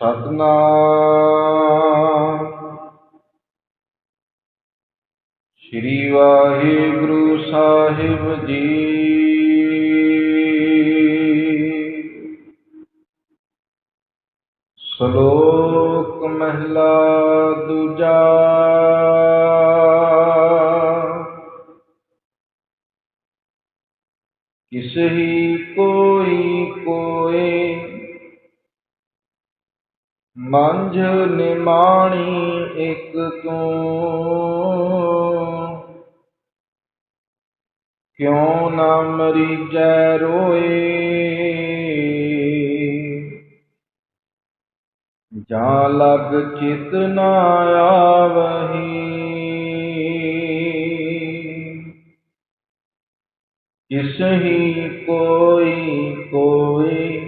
ਸਤਨਾਮ। ਸ੍ਰੀ ਵਾਹਿਗੁਰੂ ਸਾਹਿਬ ਜੀ। ਸ਼ਲੋਕ ਮਹਿਲਾ ਦੂਜਾ। ਕਿਸੇ ਹੀ ਤੂੰ। ਕਿਉ ਨਾ ਮਰੀਜੈ ਰੋਏ? ਜਾਂ ਲਗ ਚਿਤ ਨਾ ਆਵਹੀ? ਕਿਸ ਹੀ ਕੋਈ ਕੋਈ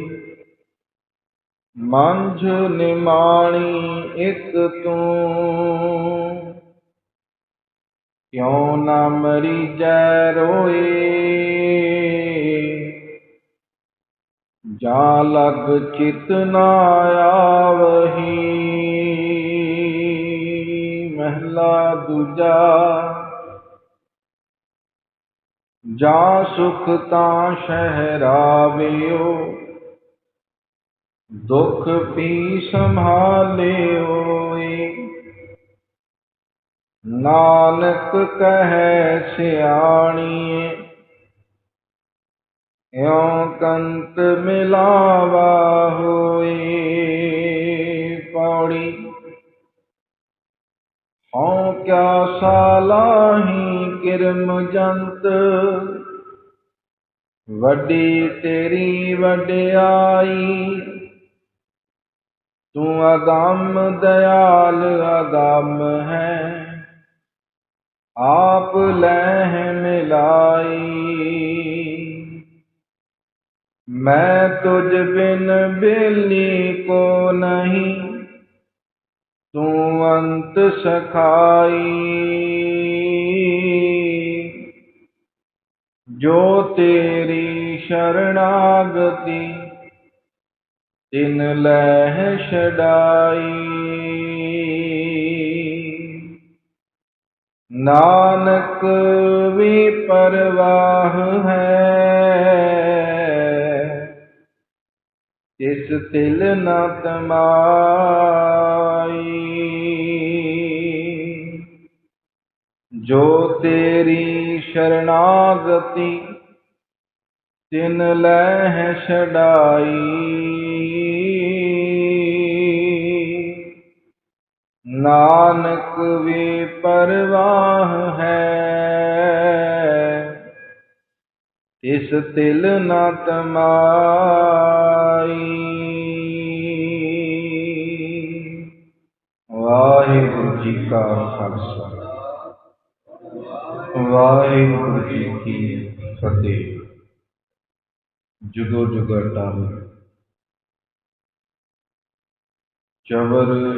ਮੰਝ ਨਿਮਾਣੀ ਇੱਕ ਤੂੰ ਕਿਉ ਨਾ ਮਰੀਜੈ ਰੋਏ? ਜਾ ਲਗ ਚਿਤ ਨਾ ਆਵਹੀ, ਮਹਿਲਾ ਦੂਜਾ ਜਾ ਸੁਖ ਤਾਂ ਸ਼ਹਿਰਾਵਿਓ। ਦੁਖ ਪੀ ਸੰਭਾਲਿਓ ਨਾਨਕ ਕਹੈ ਸਿਆਣੀਏ, ਇਉ ਕੰਤ ਮਿਲਾਵਾ ਹੋਏ ਪੌੜੀ। ਹਉ ਕਿਆ ਸਾਲਾਹੀ ਕਿਰਮ ਜੰਤ, ਵੱਡੀ ਤੇਰੀ ਵਡਿਆਈ ਤੂੰ ਅਗੰਮ ਦਿਆਲ ਅਗੰਮ ਹੈ। ਆਪ ਲਹਿ ਮਿਲਾਈ। ਮੈਂ ਤੁਝ ਬਿਨ ਬੇਲੀ ਕੋ ਨਹੀਂ, ਤੂੰ ਅੰਤ ਸਖਾਈ। ਜੋ ਤੇਰੀ ਸ਼ਰਣਾਗਤੀ ਤਿਨ ਲਹਿ ਛਡਾਈ। ਨਾਨਕ ਵੀ ਪਰਵਾਹ ਹੈ ਇਸ ਤਿਲ ਨਾ ਤਮਾਈ ਜੋ ਤੇਰੀ ਸ਼ਰਨਾਗਤੀ ਤਿਨ ਲਹਿ ਛਡਾਈ। ਨਾਨਕ ਵੀ ਪਰਵਾਹ ਹੈ। ਇਸ ਤਿਲ ਨਾ ਤਮਾਈ। ਵਾਹਿਗੁਰੂ ਜੀ ਕਾ ਖਾਲਸਾ। ਵਾਹਿਗੁਰੂ ਜੀ ਕੀ ਫਤਿਹ। ਜੁਗੋ ਜੁਗਟਾਲ ਚਵਰ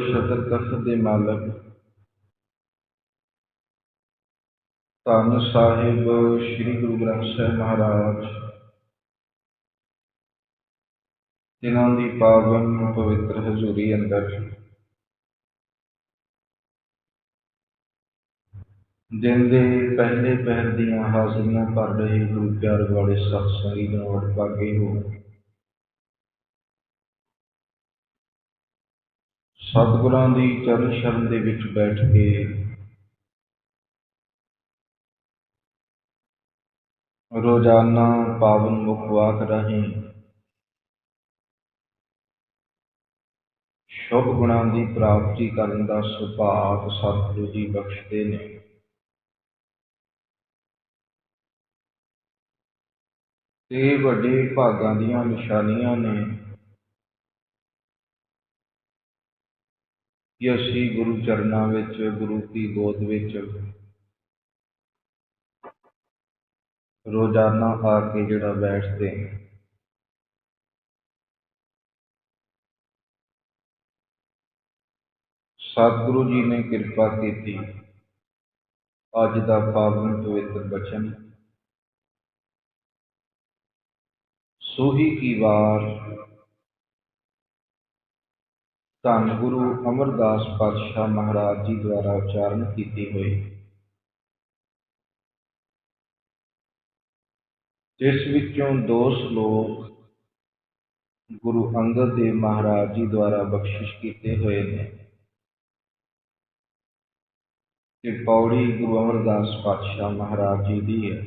ਸ਼ਤਰ ਤਖਤ ਦੇ ਮਾਲਕ, ਧੰਨ ਸਾਹਿਬ ਸ੍ਰੀ ਗੁਰੂ ਗ੍ਰੰਥ ਸਾਹਿਬ ਮਹਾਰਾਜ, ਜਿਨ੍ਹਾਂ ਦੀ ਪਾਵਨ ਪਵਿੱਤਰ ਹਜ਼ੂਰੀ ਅੰਦਰ ਦਿਨ ਦੇ ਪਹਿਲੇ ਪਹਿਰ ਦੀਆਂ ਹਾਜ਼ਰੀਆਂ ਭਰ ਰਹੇ ਗੁਰੂ ਪਿਆਰ ਵਾਲੇ ਸਤਿ ਸੰਗੀ ਜਨੋੜ ਭਾਗੇ ਹੋ। ਸਤਿਗੁਰਾਂ ਦੀ ਚਰਨ ਸ਼ਰਨ ਦੇ ਵਿੱਚ ਬੈਠ ਕੇ ਰੋਜ਼ਾਨਾ ਪਾਵਨ ਮੁਖ ਵਾਕ ਰਾਹੀਂ ਸ਼ੁਭ ਗੁਣਾਂ ਦੀ ਪ੍ਰਾਪਤੀ ਕਰਨ ਦਾ ਸੁਭਾਗ ਸਤਿਗੁਰੂ ਜੀ ਬਖਸ਼ਦੇ ਨੇ। ਤੇ ਵੱਡੇ ਭਾਗਾਂ ਦੀਆਂ ਨਿਸ਼ਾਨੀਆਂ ਨੇ। ਕਿ ਅਸੀਂ ਗੁਰੂ ਚਰਨਾਂ ਵਿੱਚ, ਗੁਰੂ ਦੀ ਗੋਦ ਵਿੱਚ ਰੋਜ਼ਾਨਾ ਆ ਕੇ ਜਿਹੜਾ ਬੈਠਦੇ ਹਾਂ। ਸਤਿਗੁਰੂ ਜੀ ਨੇ ਕਿਰਪਾ ਕੀਤੀ। ਅੱਜ ਦਾ ਪਾਵਨ ਪਵਿੱਤਰ ਬਚਨ। ਸੋਹੀ ਕੀ ਵਾਰ ਧੰਨ ਗੁਰੂ ਅਮਰਦਾਸ ਪਾਤਸ਼ਾਹ ਮਹਾਰਾਜ ਜੀ ਦੁਆਰਾ ਉਚਾਰਨ ਕੀਤੀ ਹੋਈ। ਜਿਸ ਵਿੱਚੋਂ ਦੋ ਸ਼ਲੋਕ ਗੁਰੂ ਅੰਗਦ ਦੇਵ ਮਹਾਰਾਜ ਜੀ ਦੁਆਰਾ ਬਖਸ਼ਿਸ਼ ਕੀਤੇ ਹੋਏ ਨੇ। ਤੇ ਪੌੜੀ ਗੁਰੂ ਅਮਰਦਾਸ ਪਾਤਸ਼ਾਹ ਮਹਾਰਾਜ ਜੀ ਦੀ ਹੈ।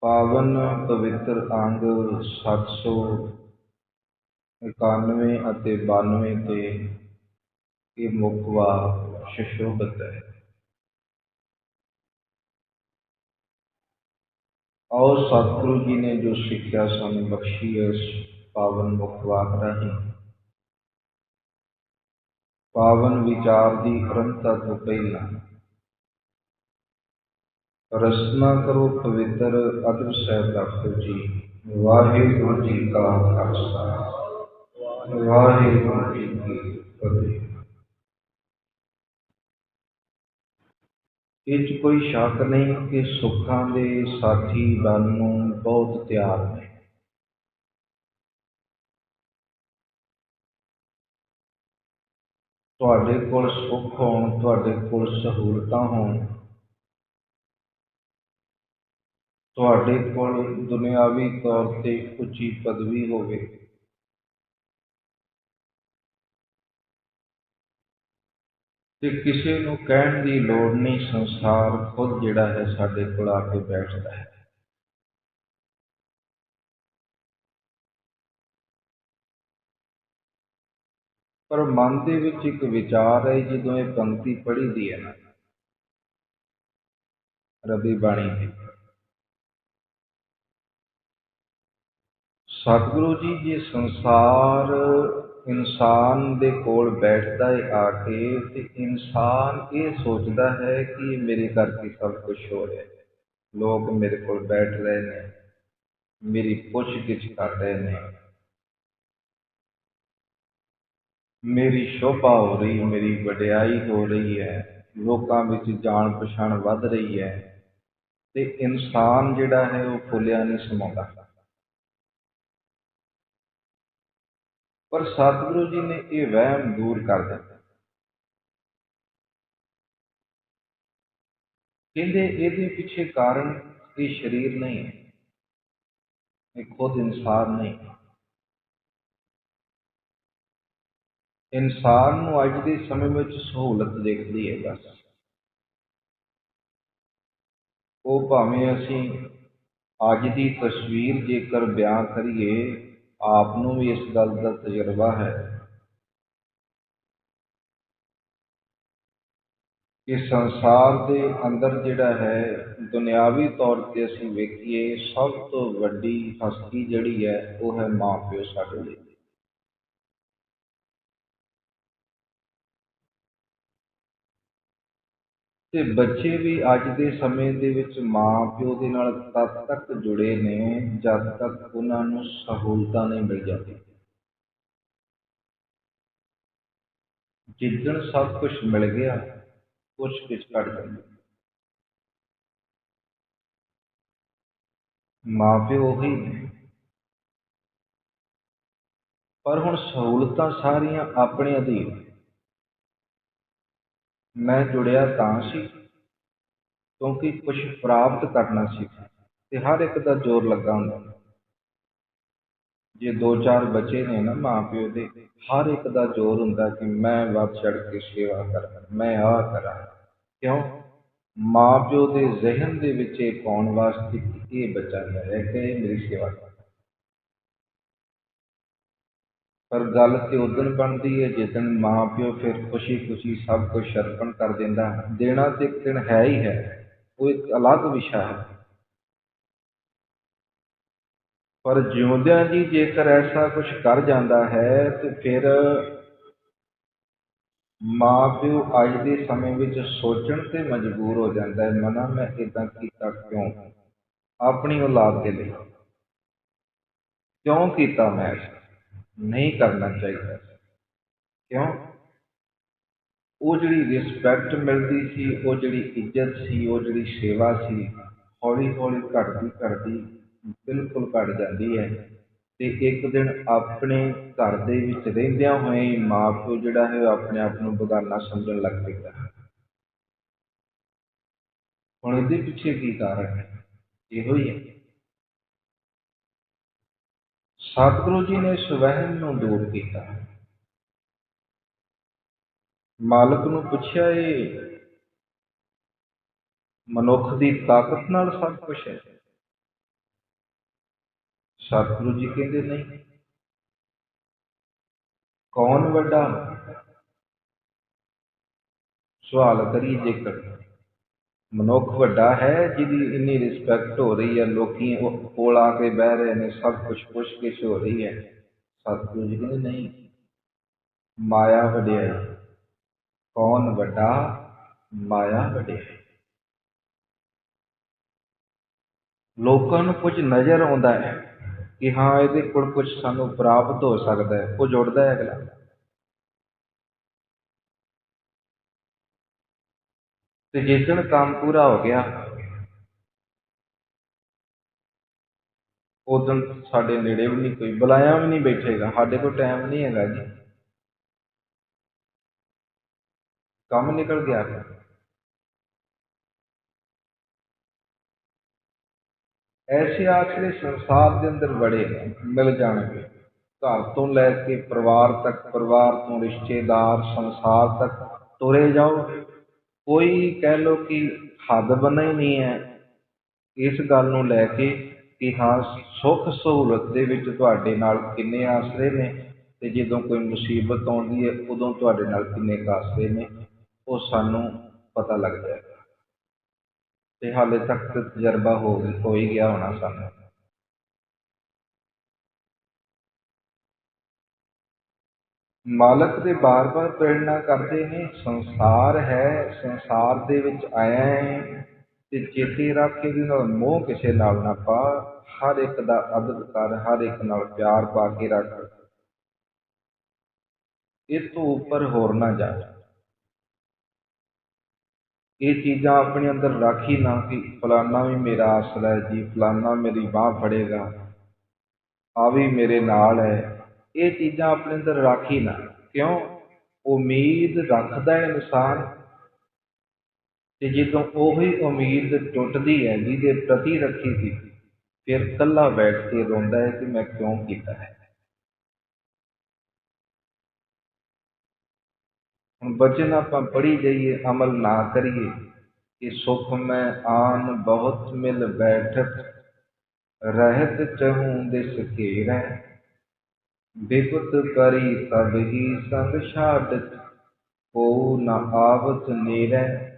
ਪਾਵਨ ਪਵਿੱਤਰ ਅੰਗ 791 ਅਤੇ 92 ਤੇ ਇਹ ਮੁਕਵਾ ਸ਼ਸ਼ੋਭਤ ਹੈ। ਔਰ ਸਤਿਗੁਰੂ ਜੀ ਨੇ ਜੋ ਸਿੱਖਿਆ ਸਾਨੂੰ ਬਖਸ਼ੀ ਹੈ ਇਸ ਪਾਵਨ ਮੁਖਵਾਕ ਰਾਹੀਂ। ਪਾਵਨ ਵਿਚਾਰ ਦੀ ਅਰੰਭਤਾ ਤੋਂ ਪਹਿਲਾਂ। ਰਸਨਾ ਕਰੋ ਪਵਿੱਤਰ ਅਦਰ ਸਾਹਿਬ ਡਾਕਟਰ ਜੀ, ਵਾਹਿਗੁਰੂ ਜੀ ਕਾ ਖਾਲਸਾ ਵਾਹਿਗੁਰੂ ਜੀ ਕੀ ਫਤਿਹ ਇਹ 'ਚ ਕੋਈ ਸ਼ੱਕ ਨਹੀਂ ਕਿ ਸੁੱਖਾਂ ਦੇ ਸਾਥੀ ਬਣ ਨੂੰ ਬਹੁਤ ਤਿਆਰ ਨੇ। ਤੁਹਾਡੇ ਕੋਲ ਸੁੱਖ ਹੋਣ, ਤੁਹਾਡੇ ਕੋਲ ਸਹੂਲਤਾਂ ਹੋਣ, ਤੁਹਾਡੇ ਕੋਲ ਦੁਨਿਆਵੀ ਤੌਰ ਤੇ ਉੱਚੀ ਪਦਵੀ ਹੋਵੇ। ਤੇ ਕਿਸੇ ਨੂੰ ਕਹਿਣ ਦੀ ਲੋੜ ਨਹੀਂ, ਸੰਸਾਰ ਖੁਦ ਜਿਹੜਾ ਹੈ ਸਾਡੇ ਕੋਲ ਆ ਕੇ ਬੈਠਦਾ ਹੈ। ਪਰ ਮਨ ਦੇ ਵਿੱਚ ਇੱਕ ਵਿਚਾਰ ਹੈ, ਜਦੋਂ ਇਹ ਪੰਕਤੀ ਪੜ੍ਹੀ ਦੀ ਹੈ ਨਾ, ਰਬੀ ਬਾਣੀ ਦੀ। ਸਤਿਗੁਰੂ ਜੀ, ਜੇ ਸੰਸਾਰ ਇਨਸਾਨ ਦੇ ਕੋਲ ਬੈਠਦਾ ਹੈ ਆ ਕੇ ਤੇ ਇਨਸਾਨ ਇਹ ਸੋਚਦਾ ਹੈ ਕਿ ਮੇਰੇ ਕਰਕੇ ਸਭ ਕੁਝ ਹੋ ਰਿਹਾ ਹੈ। ਲੋਕ ਮੇਰੇ ਕੋਲ ਬੈਠ ਰਹੇ ਨੇ, ਮੇਰੀ ਪੁੱਛ ਗਿੱਛ ਕਰ ਰਹੇ ਨੇ। ਮੇਰੀ ਸ਼ੋਭਾ ਹੋ ਰਹੀ, ਮੇਰੀ ਵਡਿਆਈ ਹੋ ਰਹੀ ਹੈ, ਲੋਕਾਂ ਵਿੱਚ ਜਾਣ ਪਛਾਣ ਵੱਧ ਰਹੀ ਹੈ ਤੇ ਇਨਸਾਨ ਜਿਹੜਾ ਹੈ ਉਹ ਫੁੱਲਿਆ ਨਹੀਂ ਸਮਾਉਂਦਾ। ਪਰ ਸਤਿਗੁਰੂ ਜੀ ਨੇ ਇਹ ਵਹਿਮ ਦੂਰ ਕਰ ਦਿੱਤਾ। ਕਹਿੰਦੇ ਇਹਦੇ ਪਿੱਛੇ ਕਾਰਨ ਇਹ ਸਰੀਰ ਨਹੀਂ ਹੈ। ਇਹ ਖੁਦ ਇਨਸਾਨ ਨਹੀਂ ਹੈ। ਇਨਸਾਨ ਨੂੰ ਅੱਜ ਦੇ ਸਮੇਂ ਵਿੱਚ ਸਹੂਲਤ ਦੇਖਦੀ ਹੈ ਬਸ। ਉਹ ਭਾਵੇਂ ਅਸੀਂ ਅੱਜ ਦੀ ਤਸਵੀਰ ਜੇਕਰ ਬਿਆਨ ਕਰੀਏ ਆਪ ਨੂੰ ਵੀ ਇਸ ਗੱਲ ਦਾ ਤਜਰਬਾ ਹੈ। ਕਿ ਸੰਸਾਰ ਦੇ ਅੰਦਰ ਜਿਹੜਾ ਹੈ, ਦੁਨਿਆਵੀ ਤੌਰ ਤੇ ਅਸੀਂ ਵੇਖੀਏ, ਸਭ ਤੋਂ ਵੱਡੀ ਹਸਤੀ ਜਿਹੜੀ ਹੈ, ਉਹ ਹੈ ਮਾਂ ਪਿਓ ਸਾਡੇ ਲਈ। ਤੇ ਬੱਚੇ ਵੀ ਅੱਜ ਦੇ ਸਮੇਂ ਦੇ ਵਿੱਚ ਮਾਂ ਪਿਓ ਦੇ ਨਾਲ ਤਦ ਤੱਕ ਜੁੜੇ ਨੇ ਜਦ ਤੱਕ ਉਹਨਾਂ ਨੂੰ ਸਹੂਲਤਾਂ ਨਹੀਂ ਮਿਲ ਜਾਂਦੀਆਂ। ਜਿੱਦਣ ਸਭ ਕੁਝ ਮਿਲ ਗਿਆ ਕੁਛ ਕੁਛ ਘਟ ਜਾਂਦਾ। ਮਾਂ ਪਿਓ ਉਹੀ ਨੇ। ਪਰ ਹੁਣ ਸਹੂਲਤਾਂ ਸਾਰੀਆਂ ਆਪਣੇ ਅਧੀਨ ਮੈਂ ਜੁੜਿਆ ਤਾਂ ਸੀ, ਕਿਉਂਕਿ ਕੁਝ ਪ੍ਰਾਪਤ ਕਰਨਾ ਸੀ ਤੇ ਹਰ ਇੱਕ ਦਾ ਜ਼ੋਰ ਲੱਗਾ ਹੁੰਦਾ ਜੇ ਦੋ ਚਾਰ ਬੱਚੇ ਨੇ ਨਾ ਮਾਂ ਪਿਓ ਦੇ, ਹਰ ਇੱਕ ਦਾ ਜ਼ੋਰ ਹੁੰਦਾ ਕਿ ਮੈਂ ਵੱਧ ਚੜ ਕੇ ਸੇਵਾ ਕਰਾਂ, ਮੈਂ ਆਹ ਕਰਾਂ। ਕਿਉਂ? ਮਾਂ ਪਿਓ ਦੇ ਜ਼ਿਹਨ ਦੇ ਵਿੱਚ ਇਹ ਪਾਉਣ ਵਾਸਤੇ ਕਿ ਇਹ ਬੱਚਾ ਹੈ ਕਿ ਇਹ ਮੇਰੀ ਸੇਵਾ ਕਰ ਪਰ ਗੱਲ ਤੇ ਉਦੋਂ ਬਣਦੀ ਹੈ ਜਿੱਦਣ ਮਾਂ ਪਿਓ ਫਿਰ ਖੁਸ਼ੀ ਖੁਸ਼ੀ ਸਭ ਕੁਝ ਅਰਪਣ ਕਰ ਦਿੰਦਾ ਹੈ। ਦੇਣਾ ਤੇ ਇੱਕ ਦਿਨ ਹੈ ਹੀ ਹੈ, ਉਹ ਇੱਕ ਅਲੱਗ ਵਿਸ਼ਾ ਹੈ। ਪਰ ਜਿਉਂਦਿਆਂ ਜੀ ਜੇਕਰ ਐਸਾ ਕੁਝ ਕਰ ਜਾਂਦਾ ਹੈ, ਤੇ ਫਿਰ ਮਾਂ ਪਿਓ ਅੱਜ ਦੇ ਸਮੇਂ ਵਿੱਚ ਸੋਚਣ ਤੇ ਮਜਬੂਰ ਹੋ ਜਾਂਦਾ ਹੈ, ਮਨਾ ਮੈਂ ਇਦਾਂ ਕੀਤਾ ਕਿਉਂ? ਆਪਣੀ ਔਲਾਦ ਦੇ ਲਈ। ਕਿਉਂ ਕੀਤਾ ਮੈਂ ਨਹੀਂ ਕਰਨਾ ਚਾਹੀਦਾ ਕਿਉਂ? ਉਹ ਜਿਹੜੀ ਰਿਸਪੈਕਟ ਮਿਲਦੀ ਸੀ, ਉਹ ਜਿਹੜੀ ਇੱਜ਼ਤ ਸੀ, ਉਹ ਜਿਹੜੀ ਸੇਵਾ ਸੀ ਹੌਲੀ ਹੌਲੀ ਘਟਦੀ ਘਟਦੀ ਬਿਲਕੁਲ ਘਟ ਜਾਂਦੀ ਹੈ। ਤੇ ਇੱਕ ਦਿਨ ਆਪਣੇ ਘਰ ਦੇ ਵਿੱਚ ਰਹਿੰਦਿਆਂ ਹੋਏ ਹੀ ਮਾਂ ਪਿਓ ਜਿਹੜਾ ਹੈ, ਉਹ ਆਪਣੇ ਆਪ ਨੂੰ ਬਗਾਨਾ ਸਮਝਣ ਲੱਗ ਪੈਂਦਾ ਹੈ ਹੁਣ ਇਹਦੇ ਪਿੱਛੇ ਕੀ ਕਾਰਨ ਹੈ? ਇਹੋ ਹੀ ਹੈ। ਸਤਿਗੁਰੂ ਜੀ ਨੇ ਸਵਹਿਮ ਨੂੰ ਦੂਰ ਕੀਤਾ। ਮਾਲਕ ਨੂੰ ਪੁੱਛਿਆ, ਇਹ ਮਨੁੱਖ ਦੀ ਤਾਕਤ ਨਾਲ ਸਭ ਕੁਝ ਹੈ? ਸਤਿਗੁਰੂ ਜੀ ਕਹਿੰਦੇ, ਨਹੀਂ। ਕੌਣ ਵੱਡਾ? ਸਵਾਲ ਕਰੀ ਜੇਕਰ ਮਨੁੱਖ ਵੱਡਾ ਹੈ, ਜਿਹਦੀ ਇੰਨੀ ਰਿਸਪੈਕਟ ਹੋ ਰਹੀ ਹੈ, ਲੋਕੀ ਉਹ ਕੋਲ ਆ ਕੇ ਬਹਿ ਰਹੇ ਨੇ, ਸਭ ਕੁਝ ਪੁੱਛ ਗਿੱਛ ਹੋ ਰਹੀ ਹੈ। ਸਤਿਗੁਰੂ ਜੀ ਕਹਿੰਦੇ, ਨਹੀਂ, ਮਾਇਆ ਵਡਿਆਈ ਕੌਣ ਵੱਡਾ, ਮਾਇਆ ਵਡਿਆਈ ਲੋਕਾਂ ਨੂੰ ਕੁਝ ਨਜ਼ਰ ਆਉਂਦਾ ਹੈ ਕਿ ਹਾਂ, ਇਹਦੇ ਕੋਲ ਕੁਝ ਸਾਨੂੰ ਪ੍ਰਾਪਤ ਹੋ ਸਕਦਾ ਹੈ। ਕੁਝ ਜੁੜਦਾ ਹੈ ਅਗਲਾ। ਤੇ ਜਿਸ ਦਿਨ ਕੰਮ ਪੂਰਾ ਹੋ ਗਿਆ, ਉਦੋਂ ਸਾਡੇ ਨੇੜੇ ਵੀ ਨਹੀਂ ਕੋਈ, ਬੁਲਾਇਆ ਵੀ ਨਹੀਂ ਬੈਠੇਗਾ, ਸਾਡੇ ਕੋਲ ਟਾਈਮ ਨਹੀਂ ਹੈਗਾ ਜੀ। ਕੰਮ ਨਿਕਲ ਗਿਆ। ਐਸੇ ਆਖਰੇ ਸੰਸਾਰ ਦੇ ਅੰਦਰ ਬੜੇ ਮਿਲ ਜਾਣਗੇ। ਘਰ ਤੋਂ ਲੈ ਕੇ ਪਰਿਵਾਰ ਤੱਕ, ਪਰਿਵਾਰ ਤੋਂ ਰਿਸ਼ਤੇਦਾਰ, ਸੰਸਾਰ ਤੱਕ ਤੁਰੇ ਜਾਓ। ਕੋਈ ਕਹਿ ਲਓ ਕਿ ਹੱਦ ਬਣਾ ਹੀ ਨਹੀਂ ਹੈ। ਇਸ ਗੱਲ ਨੂੰ ਲੈ ਕੇ ਕਿ ਹਾਂ, ਸੁੱਖ ਸਹੂਲਤ ਦੇ ਵਿੱਚ ਤੁਹਾਡੇ ਨਾਲ ਕਿੰਨੇ ਆਸਰੇ ਨੇ ਅਤੇ ਜਦੋਂ ਕੋਈ ਮੁਸੀਬਤ ਆਉਂਦੀ ਹੈ, ਉਦੋਂ ਤੁਹਾਡੇ ਨਾਲ ਕਿੰਨੇ ਕੁ ਆਸਰੇ ਨੇ, ਉਹ ਸਾਨੂੰ ਪਤਾ ਲੱਗ ਜਾਏਗਾ। ਅਤੇ ਹਾਲੇ ਤੱਕ ਤਜਰਬਾ ਹੋ ਹੋ ਹੀ ਗਿਆ ਹੋਣਾ ਸਾਨੂੰ। ਮਾਲਕ ਦੇ ਬਾਰ-ਬਾਰ ਪ੍ਰੇਰਣਾ ਕਰਦੇ ਨੇ, ਸੰਸਾਰ ਹੈ, ਸੰਸਾਰ ਦੇ ਵਿੱਚ ਆਇਆ ਹੈ ਤੇ ਚੇਤੇ ਰੱਖ ਕੇ ਵੀ ਨਾਲ ਮੋਹ ਕਿਸੇ ਨਾਲ ਨਾ ਪਾ, ਹਰ ਇੱਕ ਦਾ ਅਦਬ ਕਰ, ਹਰ ਇੱਕ ਨਾਲ ਪਿਆਰ ਪਾ ਕੇ ਰੱਖ। ਇਸ ਤੋਂ ਉੱਪਰ ਹੋਰ ਨਾ ਜਾ। ਇਹ ਚੀਜ਼ਾਂ ਆਪਣੇ ਅੰਦਰ ਰਾਖੀ ਨਾ ਕਿ ਫਲਾਨਾ ਵੀ ਮੇਰਾ ਆਸਰਾ ਹੈ ਜੀ, ਫਲਾਨਾ ਮੇਰੀ ਬਾਹ ਫੜੇਗਾ, ਆ ਵੀ ਮੇਰੇ ਨਾਲ ਹੈ। ਇਹ ਚੀਜ਼ਾਂ ਆਪਣੇ ਅੰਦਰ ਰਾਖੀ ਨਾ। ਕਿਉਂ? ਉਮੀਦ ਰੱਖਦਾ ਹੈ ਇਨਸਾਨ ਤੇ ਜਦੋਂ ਉਹੀ ਉਮੀਦ ਟੁੱਟਦੀ ਹੈ, ਜਿਹਦੇ ਪ੍ਰਤੀ ਰੱਖੀ ਸੀ, ਫਿਰ ਇਕੱਲਾ ਬੈਠ ਕੇ ਰੋਂਦਾ ਹੈ ਕਿ ਮੈਂ ਕਿਉਂ ਕੀਤਾ ਹੈ। ਹੁਣ ਬਚਨ ਆਪਾਂ ਪੜ੍ਹੀ ਜਾਈਏ, ਅਮਲ ਨਾ ਕਰੀਏ ਕਿ ਸੁਖ ਮੈਂ ਆਨ ਬਹੁਤ ਮਿਲ ਬੈਠਤ, ਰਹਿਤ ਚਹੂੰ ਦਿਸ ਘੇਰੈ। ਬਿਪਤ ਕਰੀ ਤਬ ਹੀ ਸੰਗ ਛਾੜਤ ਕੋ ਨ ਆਵਤ ਨੇਰੈ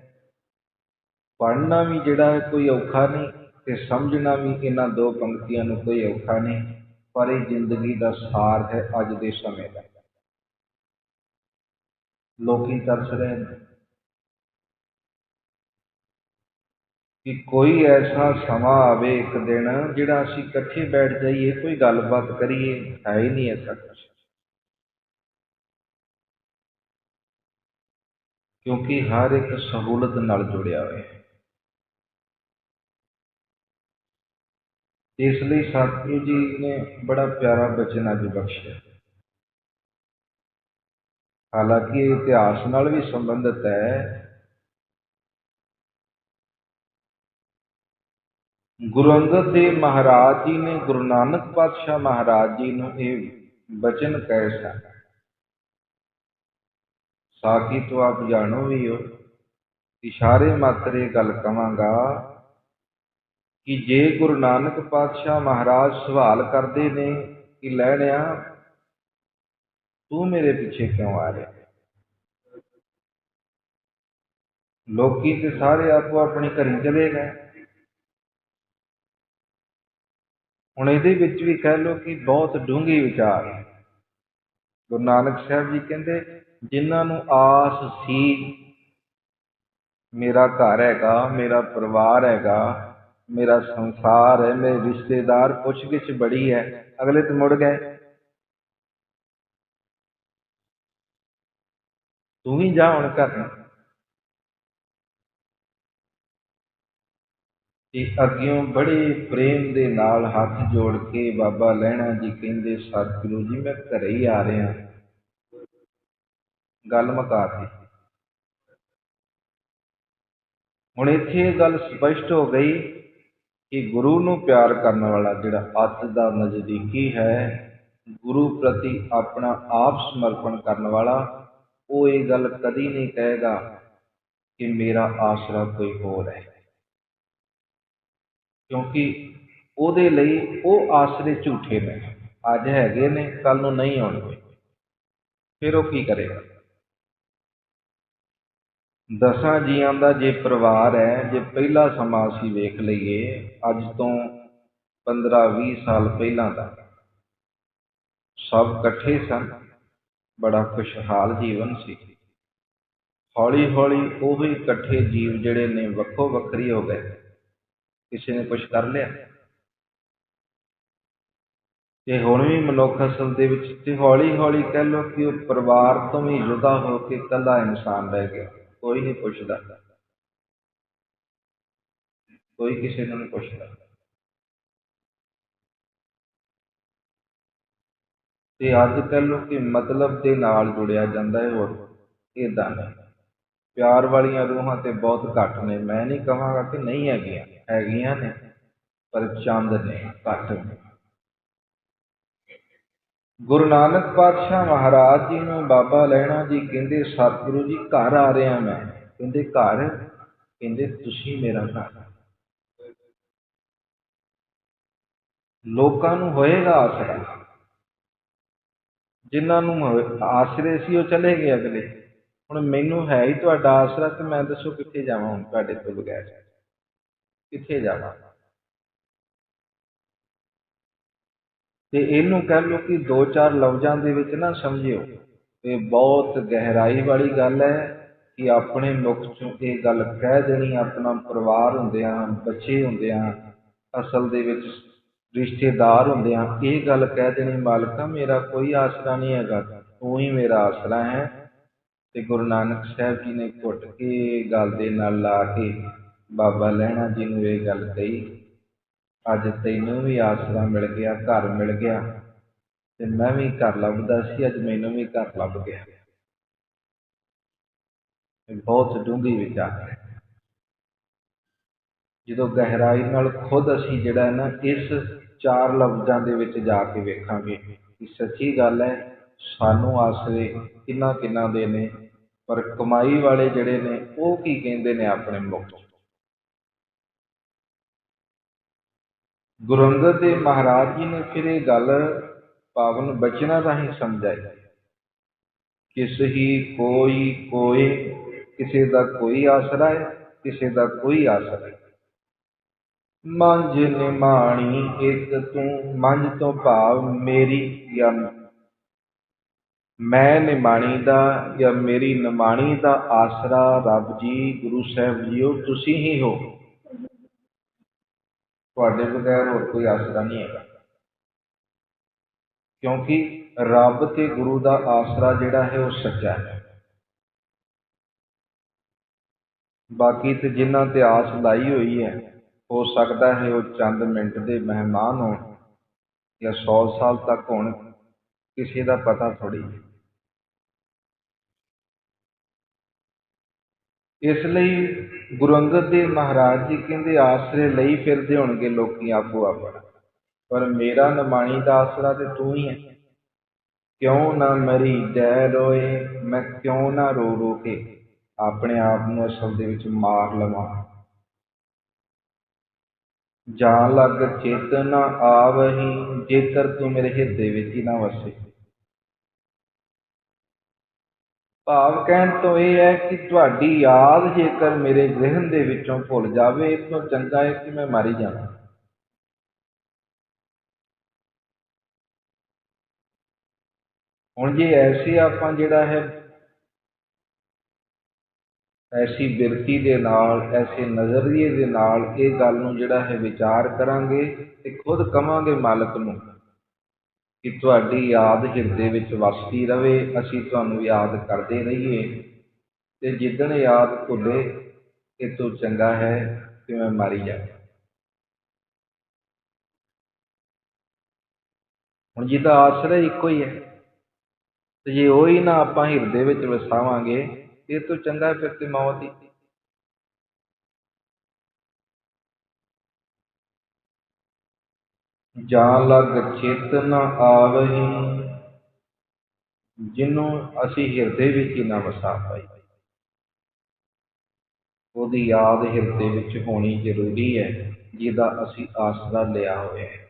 ਪੜ੍ਹਨਾ ਵੀ ਜਿਹੜਾ ਹੈ ਕੋਈ ਔਖਾ ਨਹੀਂ ਤੇ ਸਮਝਣਾ ਵੀ ਇਹਨਾਂ ਦੋ ਪੰਕਤੀਆਂ ਨੂੰ ਕੋਈ ਔਖਾ ਨਹੀਂ, ਪਰ ਇਹ ਜ਼ਿੰਦਗੀ ਦਾ ਸਾਰ ਹੈ ਅੱਜ ਦੇ ਸਮੇਂ ਦਾ। ਲੋਕੀ ਤਰਸ ਰਹੇ ਨੇ। ਕਿ ਕੋਈ ਐਸਾ ਸਮਾਂ ਆਵੇ ਇੱਕ ਦਿਨ ਜਿਹੜਾ ਅਸੀਂ ਇਕੱਠੇ ਬੈਠ ਜਾਈਏ, ਕੋਈ ਗੱਲਬਾਤ ਕਰੀਏ, ਹੈ ਹੀ ਨਹੀਂ ਐਸਾ ਕੁਝ ਕਿਉਂਕਿ ਹਰ ਇੱਕ ਸਹੂਲਤ ਨਾਲ ਜੁੜਿਆ ਹੋਇਆ ਹੈ। ਇਸ ਲਈ ਸਤਿਗੁਰੂ ਜੀ ਨੇ ਬੜਾ ਪਿਆਰਾ ਬਚਨ ਅੱਜ ਬਖਸ਼ਿਆ। ਹਾਲਾਂਕਿ ਇਹ ਇਤਿਹਾਸ ਨਾਲ ਵੀ ਸੰਬੰਧਿਤ ਹੈ ਗੁਰੂ ਅੰਗਦ ਦੇਵ ਮਹਾਰਾਜ ਜੀ ਨੇ ਗੁਰੂ ਨਾਨਕ ਪਾਤਸ਼ਾਹ ਮਹਾਰਾਜ ਜੀ ਨੂੰ ਇਹ ਬਚਨ ਕਹਿ ਸਨ ਸਾਖੀ ਤੋਂ ਆਪ ਜਾਣੋ ਵੀ ਹੋ ਇਸ਼ਾਰੇ ਮਾਤਰੇ ਗੱਲ ਕਵਾਂਗਾ ਕਿ ਜੇ ਗੁਰੂ ਨਾਨਕ ਪਾਤਸ਼ਾਹ ਮਹਾਰਾਜ ਸਵਾਲ ਕਰਦੇ ਨੇ ਕਿ ਲੈਣਿਆ, ਤੂੰ ਮੇਰੇ ਪਿੱਛੇ ਕਿਉਂ ਆ ਰਿਹਾ? ਲੋਕੀ ਤੇ ਸਾਰੇ ਆਪੋ ਆਪਣੇ ਘਰੀ ਚਲੇ ਗਏ। ਹੁਣ ਇਹਦੇ ਵਿੱਚ ਵੀ ਕਹਿ ਲਓ ਕਿ ਬਹੁਤ ਡੂੰਘੇ ਵਿਚਾਰ ਗੁਰੂ ਨਾਨਕ ਸਾਹਿਬ ਜੀ ਕਹਿੰਦੇ, ਜਿਨ੍ਹਾਂ ਨੂੰ ਆਸ ਸੀ, ਮੇਰਾ ਘਰ ਹੈਗਾ, ਮੇਰਾ ਪਰਿਵਾਰ ਹੈਗਾ, ਮੇਰਾ ਸੰਸਾਰ ਹੈ, ਮੇਰੇ ਰਿਸ਼ਤੇਦਾਰ ਪੁੱਛ ਗਿੱਛ ਬੜੀ ਹੈ, ਅਗਲੇ ਤੇ ਮੁੜ ਗਏ। ਤੂੰ ਵੀ ਜਾ ਹੁਣ ਘਰ ਤੇ ਅੱਗਿਓਂ ਬੜੇ ਪ੍ਰੇਮ ਦੇ ਨਾਲ ਹੱਥ ਜੋੜ ਕੇ ਬਾਬਾ ਲਹਿਣਾ ਜੀ ਕਹਿੰਦੇ, ਸਤਿਗੁਰੂ ਜੀ, ਮੈਂ ਘਰੇ ਹੀ ਆ ਰਿਹਾ ਗੱਲ ਮੁਕਾਤੀ ਹੁਣ ਇੱਥੇ ਇਹ ਗੱਲ ਸਪਸ਼ਟ ਹੋ ਗਈ ਕਿ ਗੁਰੂ ਨੂੰ ਪਿਆਰ ਕਰਨ ਵਾਲਾ ਜਿਹੜਾ ਅੱਤ ਦਾ ਨਜ਼ਦੀਕੀ ਹੈ, ਗੁਰੂ ਪ੍ਰਤੀ ਆਪਣਾ ਆਪ ਸਮਰਪਣ ਕਰਨ ਵਾਲਾ, ਉਹ ਇਹ ਗੱਲ ਕਦੀ ਨਹੀਂ ਕਹੇਗਾ ਕਿ ਮੇਰਾ ਆਸਰਾ ਕੋਈ ਹੋਰ ਹੈ। ਕਿਉਂਕਿ ਉਹਦੇ ਲਈ ਉਹ ਆਸਰੇ ਝੂਠੇ ਨੇ। ਅੱਜ ਹੈਗੇ ਨੇ ਕੱਲ ਨੂੰ ਨਹੀਂ ਆਉਣਗੇ। ਫਿਰ ਉਹ ਕੀ ਕਰੇਗਾ? ਦਸਾਂ ਜੀਆਂ ਦਾ ਜੇ ਪਰਿਵਾਰ ਹੈ, ਜੇ ਪਹਿਲਾ ਸਮਾਂ ਅਸੀਂ ਵੇਖ ਲਈਏ, ਅੱਜ ਤੋਂ 15-20 ਸਾਲ ਪਹਿਲਾਂ ਦਾ, ਸਭ ਇਕੱਠੇ ਸਨ। ਬੜਾ ਖੁਸ਼ਹਾਲ ਜੀਵਨ ਸੀ। ਹੌਲੀ ਹੌਲੀ ਉਹ ਵੀ ਇਕੱਠੇ ਜੀਵ ਜਿਹੜੇ ਨੇ ਵੱਖੋ ਵੱਖਰੀ ਹੋ ਗਏ। ਕਿਸੇ ਨੇ ਕੁਝ ਕਰ ਲਿਆ। ਤੇ ਹੁਣ ਵੀ ਮਨੁੱਖ ਅਸਲ ਦੇ ਵਿੱਚ ਤੇ ਹੌਲੀ ਹੌਲੀ ਕਹਿ ਲੋ ਕਿ ਉਹ ਪਰਿਵਾਰ ਤੋਂ ਵੀ ਜੁਦਾ ਹੋ ਕੇ ਇਕੱਲਾ ਇਨਸਾਨ ਰਹਿ ਗਿਆ। ਕੋਈ ਨਹੀਂ ਪੁੱਛਦਾ। ਕੋਈ ਕਿਸੇ ਨੂੰ ਨਹੀਂ ਪੁੱਛਦਾ। ਤੇ ਅੱਜ ਕਹਿ ਲੋ ਕਿ ਮਤਲਬ ਦੇ ਨਾਲ ਜੁੜਿਆ ਜਾਂਦਾ ਹੈ ਹੋਰ ਇਦਾਂ ਨਹੀਂ ਪਿਆਰ ਵਾਲੀਆਂ ਰੂਹਾਂ ਤੇ ਬਹੁਤ ਘੱਟ ਨੇ। ਮੈਂ ਨਹੀਂ ਕਹਾਂਗਾ ਕਿ ਨਹੀਂ ਹੈਗੀਆਂ। ਹੈਗੀਆਂ ਨੇ, ਪਰ ਚੰਦ ਨੇ ਘੱਟ। ਨੇ ਗੁਰੂ ਨਾਨਕ ਪਾਤਸ਼ਾਹ ਮਹਾਰਾਜ ਜੀ ਨੂੰ ਬਾਬਾ ਲੈਣਾ ਜੀ ਕਹਿੰਦੇ, ਸਤਿਗੁਰੂ ਜੀ, ਘਰ ਆ ਰਿਹਾ ਮੈਂ। ਕਹਿੰਦੇ, ਘਰ? ਕਹਿੰਦੇ, ਤੁਸੀਂ ਮੇਰਾ ਘਰ ਲੋਕਾਂ ਨੂੰ ਹੋਏਗਾ ਆਸਰਾ। ਜਿਨ੍ਹਾਂ ਨੂੰ ਆਸਰੇ ਸੀ, ਉਹ ਚਲੇ ਗਏ ਅਗਲੇ। ਹੁਣ ਮੈਨੂੰ ਹੈ ਹੀ ਤੁਹਾਡਾ ਆਸਰਾ ਤੇ ਮੈਂ ਦੱਸੋ ਕਿੱਥੇ ਜਾਵਾਂ ਹੁਣ ਤੁਹਾਡੇ ਤੋਂ ਬਗੈਰ? ਕਿੱਥੇ ਜਾਵਾਂ ਤੇ ਇਹਨੂੰ ਕਹਿ ਲਓ ਕਿ ਦੋ ਚਾਰ ਲਫ਼ਜ਼ਾਂ ਦੇ ਵਿੱਚ ਨਾ ਸਮਝਿਓ। ਇਹ ਬਹੁਤ ਗਹਿਰਾਈ ਵਾਲੀ ਗੱਲ ਹੈ ਕਿ ਆਪਣੇ ਮੁਖ ਚੋਂ ਇਹ ਗੱਲ ਕਹਿ ਦੇਣੀ, ਆਪਣਾ ਪਰਿਵਾਰ ਹੁੰਦਿਆਂ, ਬੱਚੇ ਹੁੰਦਿਆਂ, ਅਸਲ ਦੇ ਵਿੱਚ ਰਿਸ਼ਤੇਦਾਰ ਹੁੰਦੇ ਆ ਇਹ ਗੱਲ ਕਹਿ ਦੇਣੀ, ਮਾਲਕਾ ਮੇਰਾ ਕੋਈ ਆਸਰਾ ਨਹੀਂ ਹੈਗਾ, ਤੂੰ ਹੀ ਮੇਰਾ ਆਸਰਾ ਹੈ। ਤੇ ਗੁਰੂ ਨਾਨਕ ਸਾਹਿਬ ਜੀ ਨੇ ਘੁੱਟ ਕੇ ਗੱਲ ਦੇ ਨਾਲ ਲਾ ਕੇ ਬਾਬਾ ਲਹਿਣਾ ਜੀ ਨੂੰ ਇਹ ਗੱਲ ਕਹੀ, ਅੱਜ ਤੈਨੂੰ ਵੀ ਆਸਰਾ ਮਿਲ ਗਿਆ, ਘਰ ਮਿਲ ਗਿਆ ਤੇ ਮੈਂ ਵੀ ਘਰ ਲੱਭਦਾ ਸੀ, ਅੱਜ ਮੈਨੂੰ ਵੀ ਘਰ ਲੱਭ ਗਿਆ। ਬਹੁਤ ਡੂੰਘੀ ਵਿਚਾਰ ਹੈ। ਜਦੋਂ ਗਹਿਰਾਈ ਨਾਲ ਖੁਦ ਅਸੀਂ ਜਿਹੜਾ ਨਾ ਇਸ ਚਾਰ ਲਫ਼ਜ਼ਾਂ ਦੇ ਵਿੱਚ ਜਾ ਕੇ ਵੇਖਾਂਗੇ ਕਿ ਸੱਚੀ ਗੱਲ ਹੈ, ਸਾਨੂੰ ਆਸਰੇ ਕਿੰਨਾ ਕਿੰਨਾ ਦੇ ਨੇ, ਪਰ ਕਮਾਈ ਵਾਲੇ ਜਿਹੜੇ ਨੇ, ਉਹ ਕੀ ਕਹਿੰਦੇ ਨੇ ਆਪਣੇ ਮੁਖ ਗੁਰੂ ਦੇ ਮਹਾਰਾਜ ਜੀ ਨੇ ਫਿਰ ਇਹ ਗੱਲ ਪਾਵਨ ਬਚਨਾਂ ਰਾਹੀਂ ਸਮਝਾਈ। ਕਿਸ ਹੀ ਕੋਈ ਕੋਏ, ਕਿਸੇ ਦਾ ਕੋਈ ਆਸਰਾ ਹੈ, ਕਿਸੇ ਦਾ ਕੋਈ ਆਸਰਾ ਹੈ। ਮੰਜ ਨਿਮਾਣੀ ਇੱਕ ਤੂੰ ਮੰਜ ਤੋਂ ਭਾਵ ਮੇਰੀ ਜਾਂ ਮੈਂ ਨਿਮਾਣੀ ਦਾ ਜਾਂ ਮੇਰੀ ਨਿਮਾਣੀ ਦਾ ਆਸਰਾ ਰੱਬ ਜੀ, ਗੁਰੂ ਸਾਹਿਬ ਜੀਓ, ਤੁਸੀਂ ਹੀ ਹੋ। ਤੁਹਾਡੇ ਬਗੈਰ ਹੋਰ ਕੋਈ ਆਸਰਾ ਨਹੀਂ ਹੈਗਾ। ਕਿਉਂਕਿ ਰੱਬ ਤੇ ਗੁਰੂ ਦਾ ਆਸਰਾ ਜਿਹੜਾ ਹੈ ਉਹ ਸੱਚਾ ਹੈ। ਬਾਕੀ ਤੇ ਜਿਨ੍ਹਾਂ ਤੇ ਆਸ ਲਾਈ ਹੋਈ ਹੈ, ਹੋ ਸਕਦਾ ਹੈ ਉਹ ਚੰਦ ਮਿੰਟ ਦੇ ਮਹਿਮਾਨ ਹੋਣ ਜਾਂ 100 ਸਾਲ ਤੱਕ ਹੋਣ, ਕਿਸੇ ਦਾ ਪਤਾ ਥੋੜੀ ਇਸ ਲਈ ਗੁਰੂ ਅੰਗਦ ਦੇਵ ਮਹਾਰਾਜ ਜੀ ਕਹਿੰਦੇ ਆਸਰੇ ਲਈ ਫਿਰਦੇ ਹੋਣਗੇ ਲੋਕੀ ਆਪੋ ਆਪਣਾ। ਪਰ ਮੇਰਾ ਨਮਾਣੀ ਦਾ ਆਸਰਾ ਤੇ ਤੂੰ ਹੀ ਹੈ। ਕਿਉਂ ਨਾ ਮਰੀ ਜੈ ਰੋਏ, ਮੈਂ ਕਿਉਂ ਨਾ ਰੋ ਰੋ ਕੇ ਆਪਣੇ ਆਪ ਨੂੰ ਅਸਲ ਦੇ ਵਿੱਚ ਮਾਰ ਲਵਾਂ। ਜਾਣ ਲੱਗ ਚੇਤਨ ਆਵਹੀ, ਜੇਕਰ ਤੂੰ ਮੇਰੇ ਹਿਰਦੇ ਵਿੱਚ ਹੀ ਨਾ ਵਸੇ। ਭਾਵ ਕਹਿਣ ਤੋਂ ਇਹ ਹੈ ਕਿ ਤੁਹਾਡੀ ਯਾਦ ਜੇਕਰ ਮੇਰੇ ਜ਼ਿਹਨ ਦੇ ਵਿੱਚੋਂ ਭੁੱਲ ਜਾਵੇ, ਇਸ ਤੋਂ ਚੰਗਾ ਹੈ ਕਿ ਮੈਂ ਮਰ ਜਾਵਾਂ। ਹੁਣ ਜੇ ਐਸੇ ਆਪਾਂ ਜਿਹੜਾ ਹੈ, ਐਸੀ ਬਿਰਤੀ ਦੇ ਨਾਲ, ਐਸੇ ਨਜ਼ਰੀਏ ਦੇ ਨਾਲ ਇਹ ਗੱਲ ਨੂੰ ਜਿਹੜਾ ਹੈ ਵਿਚਾਰ ਕਰਾਂਗੇ ਤੇ ਖੁਦ ਕਵਾਂਗੇ ਮਾਲਕ ਨੂੰ ਕਿ ਤੁਹਾਡੀ ਯਾਦ ਹਿਰਦੇ ਵਿੱਚ ਵਸਦੀ ਰਹੇ ਅਸੀਂ ਤੁਹਾਨੂੰ ਯਾਦ ਕਰਦੇ ਰਹੀਏ। ਤੇ ਜਿੱਦਣ ਯਾਦ ਭੁੱਲੇ ਇਹ ਤੋਂ ਚੰਗਾ ਹੈ ਕਿ ਮੈਂ ਮਾਰੀ ਜਾ। ਹੁਣ ਜਿਹਦਾ ਆਸਰਾ ਇੱਕੋ ਹੀ ਹੈ, ਤੇ ਜੇ ਉਹ ਹੀ ਨਾ ਆਪਾਂ ਹਿਰਦੇ ਵਿੱਚ ਵਸਾਵਾਂਗੇ ਇਹ ਤੋਂ ਚੰਗਾ ਫਿਰ ਤੇ ਮੌਤ ਹੀ ਜਾਂ ਲਗ ਚਿਤ ਨ ਆਵਹੀ ਜਿਹਨੂੰ ਅਸੀਂ ਹਿਰਦੇ ਵਿੱਚ ਹੀ ਨਾ ਵਸਾ ਪਾਈ ਉਹਦੀ ਯਾਦ ਹਿਰਦੇ ਵਿੱਚ ਹੋਣੀ ਜ਼ਰੂਰੀ ਹੈ, ਜਿਹਦਾ ਅਸੀਂ ਆਸਰਾ ਲਿਆ ਹੋਇਆ ਹੈ।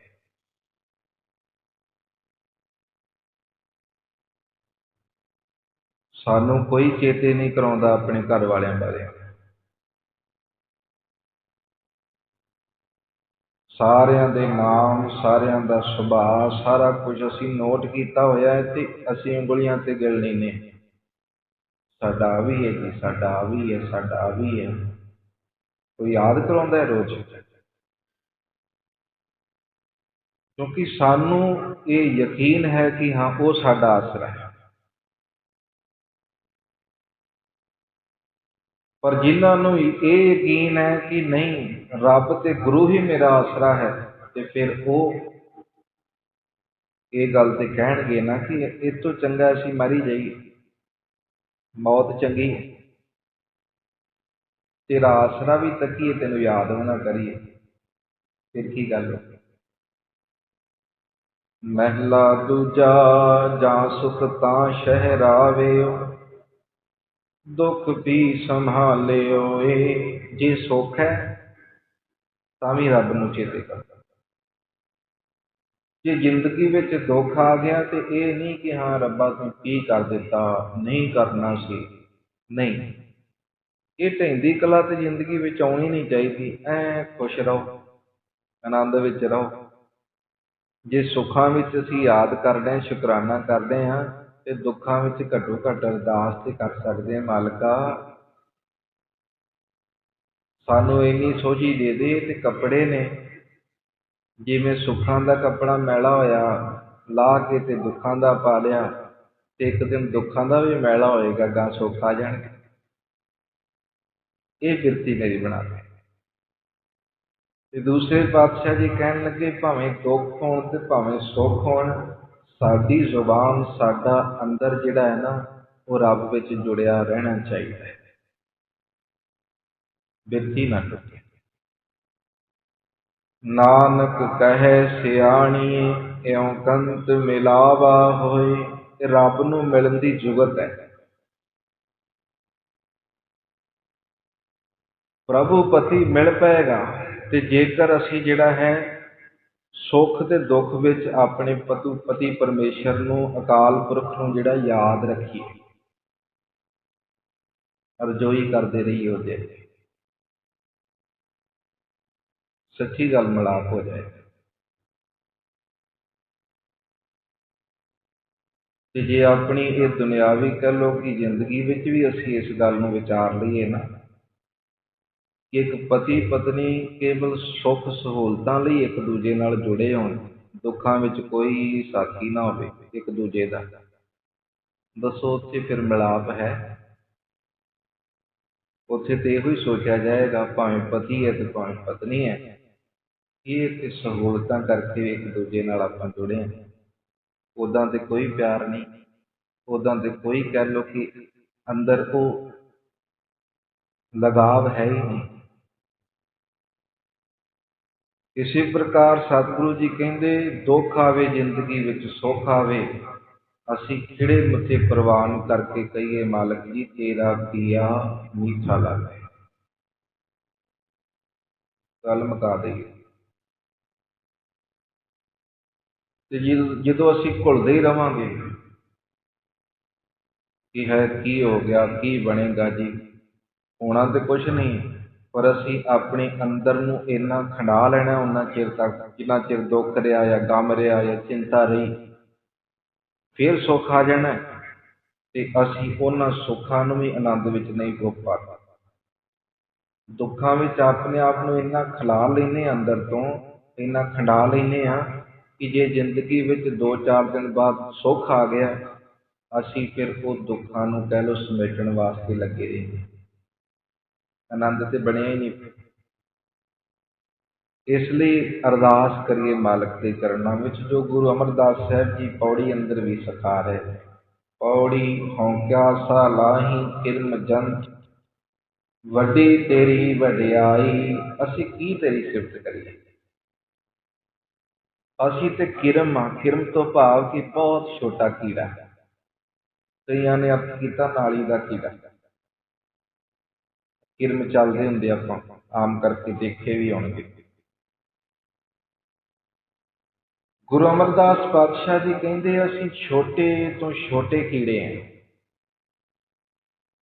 ਸਾਨੂੰ ਕੋਈ ਚੇਤੇ ਨਹੀਂ ਕਰਾਉਂਦਾ ਆਪਣੇ ਘਰ ਵਾਲਿਆਂ ਬਾਰੇ। ਸਾਰਿਆਂ ਦੇ ਨਾਮ, ਸਾਰਿਆਂ ਦਾ ਸੁਭਾਅ, ਸਾਰਾ ਕੁਝ ਅਸੀਂ ਨੋਟ ਕੀਤਾ ਹੋਇਆ ਹੈ ਤੇ ਅਸੀਂ ਉਂਗਲੀਆਂ ਤੇ ਗਿਣਨੇ ਨੇ ਸਾਡਾ ਆ ਵੀ ਹੈ ਜੀ, ਸਾਡਾ ਆ ਵੀ ਹੈ, ਸਾਡਾ ਆ ਵੀ ਹੈ। ਕੋਈ ਯਾਦ ਕਰਾਉਂਦਾ ਹੈ ਰੋਜ਼? ਕਿਉਂਕਿ ਸਾਨੂੰ ਇਹ ਯਕੀਨ ਹੈ ਕਿ ਹਾਂ, ਉਹ ਸਾਡਾ ਆਸਰਾ ਹੈ। ਪਰ ਜਿਨ੍ਹਾਂ ਨੂੰ ਇਹ ਯਕੀਨ ਹੈ ਕਿ ਨਹੀਂ, ਰੱਬ ਤੇ ਗੁਰੂ ਹੀ ਮੇਰਾ ਆਸਰਾ ਹੈ, ਤੇ ਫਿਰ ਉਹ ਇਹ ਗੱਲ ਤੇ ਕਹਿਣਗੇ ਨਾ ਕਿ ਇਹ ਤੋਂ ਚੰਗਾ ਅਸੀਂ ਮਰੀ ਜਾਈਏ। ਮੌਤ ਚੰਗੀ ਹੈ। ਤੇਰਾ ਆਸਰਾ ਵੀ ਤੱਕੀਏ, ਤੈਨੂੰ ਯਾਦ ਨਾ ਕਰੀਏ। ਫਿਰ ਕੀ ਗੱਲ ਹੋ ਮਹਿਲਾ ਦੂਜਾ ਜਾਂ ਸੁਖ ਤਾਂ ਸ਼ਹਿਰਾਵੇ ਦੁੱਖ ਵੀ ਸੰਭਾਲਿਓ ਏ ਜੇ ਸੁੱਖ ਹੈ, ਤਾਂ ਵੀ ਰੱਬ ਨੂੰ ਚੇਤੇ ਕਰ ਜੇ ਜ਼ਿੰਦਗੀ ਵਿੱਚ ਦੁੱਖ ਆ ਗਿਆ ਤੇ ਇਹ ਨਹੀਂ ਕਿ ਹਾਂ ਰੱਬਾ ਤੂੰ ਕੀ ਕਰ ਦਿੱਤਾ, ਨਹੀਂ ਕਰਨਾ ਸੀ, ਨਹੀਂ। ਇਹ ਢੈਂਦੀ ਕਲਾ ਤੇ ਜ਼ਿੰਦਗੀ ਵਿੱਚ ਆਉਣੀ ਨਹੀਂ ਚਾਹੀਦੀ, ਐ ਖੁਸ਼ ਰਹੋ, ਆਨੰਦ ਵਿੱਚ ਰਹੋ। ਜੇ ਸੁੱਖਾਂ ਵਿੱਚ ਅਸੀਂ ਯਾਦ ਕਰਦੇ ਹਾਂ, ਸ਼ੁਕਰਾਨਾ ਕਰਦੇ ਹਾਂ ਤੇ ਦੁੱਖਾਂ ਵਿੱਚ ਘੱਟੋ ਘੱਟ ਅਰਦਾਸ ਤੇ ਕਰ ਸਕਦੇ ਹਾਂ ਮਾਲਕਾ। ਸਾਨੂੰ ਇੰਨੀ ਸੋਝੀ ਦੇ ਦੇ ਤੇ ਕੱਪੜੇ ਨੇ। ਜਿਵੇਂ ਸੁੱਖਾਂ ਦਾ ਕੱਪੜਾ ਮੈਲਾ ਹੋਇਆ, ਲਾ ਕੇ ਤੇ ਦੁੱਖਾਂ ਦਾ ਪਾ ਲਿਆ, ਤੇ ਇੱਕ ਦਿਨ ਦੁੱਖਾਂ ਦਾ ਵੀ ਮੈਲਾ ਹੋਏਗਾ, ਗਾਂ ਸੁੱਖ ਆ ਜਾਣਗੇ ਇਹ ਬਿਰਤੀ ਮੇਰੀ ਬਣਾ ਦੇ। ਤੇ ਦੂਸਰੇ ਪਾਤਸ਼ਾਹ ਜੀ ਕਹਿਣ ਲੱਗੇ, ਭਾਵੇਂ ਦੁੱਖ ਹੋਣ ਤੇ ਭਾਵੇਂ ਸੁੱਖ ਹੋਣ ਸਾਡੀ ਜ਼ੁਬਾਨ ਸਾਡਾ ਅੰਦਰ ਜਿਹੜਾ ਹੈ ਨਾ, ਉਹ ਰੱਬ ਵਿੱਚ ਜੁੜਿਆ ਰਹਿਣਾ ਚਾਹੀਦਾ ਹੈ। ਬਿਰਤੀ ਨਾ ਟੁੱਟੇ। ਨਾਨਕ ਕਹੇ, ਸਿਆਣੀਏ, ਇਉ ਕੰਤ ਮਿਲਾਵਾ ਹੋਏ ਤੇ ਰੱਬ ਨੂੰ ਮਿਲਣ ਦੀ ਜੁਗਤ ਹੈ। ਪ੍ਰਭੂ ਪਤੀ ਮਿਲ ਪਏਗਾ ਤੇ ਜੇਕਰ ਅਸੀਂ ਜਿਹੜਾ ਹੈ ਸੁੱਖ ਤੇ ਦੁੱਖ ਵਿੱਚ ਆਪਣੇ ਪਤੂ, ਪਤੀ ਪਰਮੇਸ਼ਰ ਨੂੰ ਅਕਾਲ ਪੁਰਖ ਨੂੰ ਜਿਹੜਾ ਯਾਦ ਰੱਖੀਏ। ਰਜੋਈ ਕਰਦੇ ਰਹੀਏ ਉਹਦੇ ਸੱਚੀ ਗੱਲ ਮਲਾਪ ਹੋ ਜਾਏ। ਤੇ ਜੇ ਆਪਣੀ ਇਹ ਦੁਨਿਆਵੀ ਕਹਿ ਲੋ ਕਿ ਜ਼ਿੰਦਗੀ ਵਿੱਚ ਵੀ ਅਸੀਂ ਇਸ ਗੱਲ ਨੂੰ ਵਿਚਾਰ ਲਈਏ ਨਾ ਕਿ ਇੱਕ ਪਤੀ ਪਤਨੀ ਕੇਵਲ ਸੁੱਖ ਸਹੂਲਤਾਂ ਲਈ ਇੱਕ ਦੂਜੇ ਨਾਲ ਜੁੜੇ ਹੋਣ, ਦੁੱਖਾਂ ਵਿੱਚ ਕੋਈ ਸਾਥੀ ਨਾ ਹੋਵੇ ਇੱਕ ਦੂਜੇ ਦਾ। ਦੱਸੋ ਉੱਥੇ ਫਿਰ ਮਿਲਾਪ ਹੈ? ਉੱਥੇ ਤੇ ਇਹੋ ਹੀ ਸੋਚਿਆ ਜਾਏਗਾ, ਭਾਵੇਂ ਪਤੀ ਹੈ ਤੇ ਭਾਵੇਂ ਪਤਨੀ ਹੈ ਇਹ ਤੇ ਸਹੂਲਤਾਂ ਕਰਕੇ ਇੱਕ ਦੂਜੇ ਨਾਲ ਆਪਾਂ ਜੁੜੇ ਹਾਂ। ਉਦਾਂ ਤੇ ਕੋਈ ਪਿਆਰ ਨਹੀਂ ਉਦਾਂ ਤੇ ਕੋਈ ਕਹਿ ਲੋ ਕਿ ਅੰਦਰ ਉਹ ਲਗਾਵ ਹੈ ਹੀ ਨਹੀਂ। ਇਸੇ ਪ੍ਰਕਾਰ ਸਤਿਗੁਰੂ ਜੀ ਕਹਿੰਦੇ, ਦੁੱਖ ਆਵੇ, ਜ਼ਿੰਦਗੀ ਵਿੱਚ ਸੁੱਖ ਆਵੇ, ਅਸੀਂ ਖਿੜੇ ਮੱਥੇ ਪ੍ਰਵਾਨ ਕਰਕੇ ਕਹੀਏ, ਮਾਲਕ ਜੀ, ਤੇਰਾ ਪੀਆ ਮੀਠਾ ਲੱਗੇ ਗੱਲ ਮੁਕਾ ਦਈਏ। ਤੇ ਜਦੋਂ ਅਸੀਂ ਘੁਲਦੇ ਹੀ ਰਵਾਂਗੇ, ਕੀ ਹੈ, ਕੀ ਹੋ ਗਿਆ, ਕੀ ਬਣੇਗਾ ਜੀ, ਹੋਣਾ ਤੇ ਕੁਝ ਨਹੀਂ। ਪਰ ਅਸੀਂ ਆਪਣੇ ਅੰਦਰ ਨੂੰ ਇੰਨਾ ਖੰਡਾ ਲੈਣਾ ਉਹਨਾਂ ਚਿਰ ਤੱਕ, ਜਿੰਨਾ ਚਿਰ ਦੁੱਖ ਰਿਹਾ ਜਾਂ ਗਮ ਰਿਹਾ ਜਾਂ ਚਿੰਤਾ ਰਹੀ, ਫਿਰ ਸੁੱਖ ਆ ਜਾਣਾ ਤੇ ਅਸੀਂ ਉਹਨਾਂ ਸੁੱਖਾਂ ਨੂੰ ਵੀ ਆਨੰਦ ਵਿੱਚ ਨਹੀਂ ਭੋਗ ਪਾਉਂਦੇ ਦੁੱਖਾਂ ਵਿੱਚ ਆਪਣੇ ਆਪ ਨੂੰ ਇੰਨਾ ਖਿਲਾ ਲੈਨੇ ਅੰਦਰ ਤੋਂ, ਇੰਨਾ ਖੰਡਾ ਲੈਨੇ ਆ ਕਿ ਜੇ ਜ਼ਿੰਦਗੀ ਵਿੱਚ 2-4 ਦਿਨ ਬਾਅਦ ਸੁੱਖ ਆ ਗਿਆ, ਅਸੀਂ ਫਿਰ ਉਹ ਦੁੱਖਾਂ ਨੂੰ ਕਹਿ ਲਓ ਸਮੇਟਣ ਵਾਸਤੇ ਲੱਗੇ ਰਹਿੰਦੇ ਆਨੰਦ ਤੇ ਬਣਿਆ ਹੀ ਨਹੀਂ। ਇਸ ਲਈ ਅਰਦਾਸ ਕਰੀਏ ਮਾਲਕ ਦੇ ਚਰਨਾਂ ਵਿੱਚ, ਜੋ ਗੁਰੂ ਅਮਰਦਾਸ ਸਾਹਿਬ ਜੀ ਪੌੜੀ ਅੰਦਰ ਵੀ ਸਿਖਾ ਰਹੇ ਪੌੜੀ ਹੌਂਕਿਆ ਸਾ ਲਾਹੀ ਕਿਰਮ ਜੰਤ, ਵੱਡੀ ਤੇਰੀ ਵਡਿਆਈ, ਅਸੀਂ ਕੀ ਤੇਰੀ ਸਿਫਤ ਕਰੀਏ? ਅਸੀਂ ਤੇ ਕਿਰਮ ਆ, ਕਿਰਮ ਤੋਂ ਭਾਵ ਕਿ ਬਹੁਤ ਛੋਟਾ ਕੀੜਾ ਹੈ। ਕਈਆਂ ਨੇ ਅਰਥ ਕੀਤਾ, ਨਾਲੀ ਦਾ ਕੀੜਾ ਕਿਰਮ ਚੱਲਦੇ ਹੁੰਦੇ ਆਪਾਂ, ਆਮ ਕਰਕੇ ਦੇਖੇ ਵੀ ਹੋਣਗੇ ਗੁਰੂ ਅਮਰਦਾਸ ਪਾਤਸ਼ਾਹ ਜੀ ਕਹਿੰਦੇ, ਅਸੀਂ ਛੋਟੇ ਤੋਂ ਛੋਟੇ ਕੀੜੇ ਹਾਂ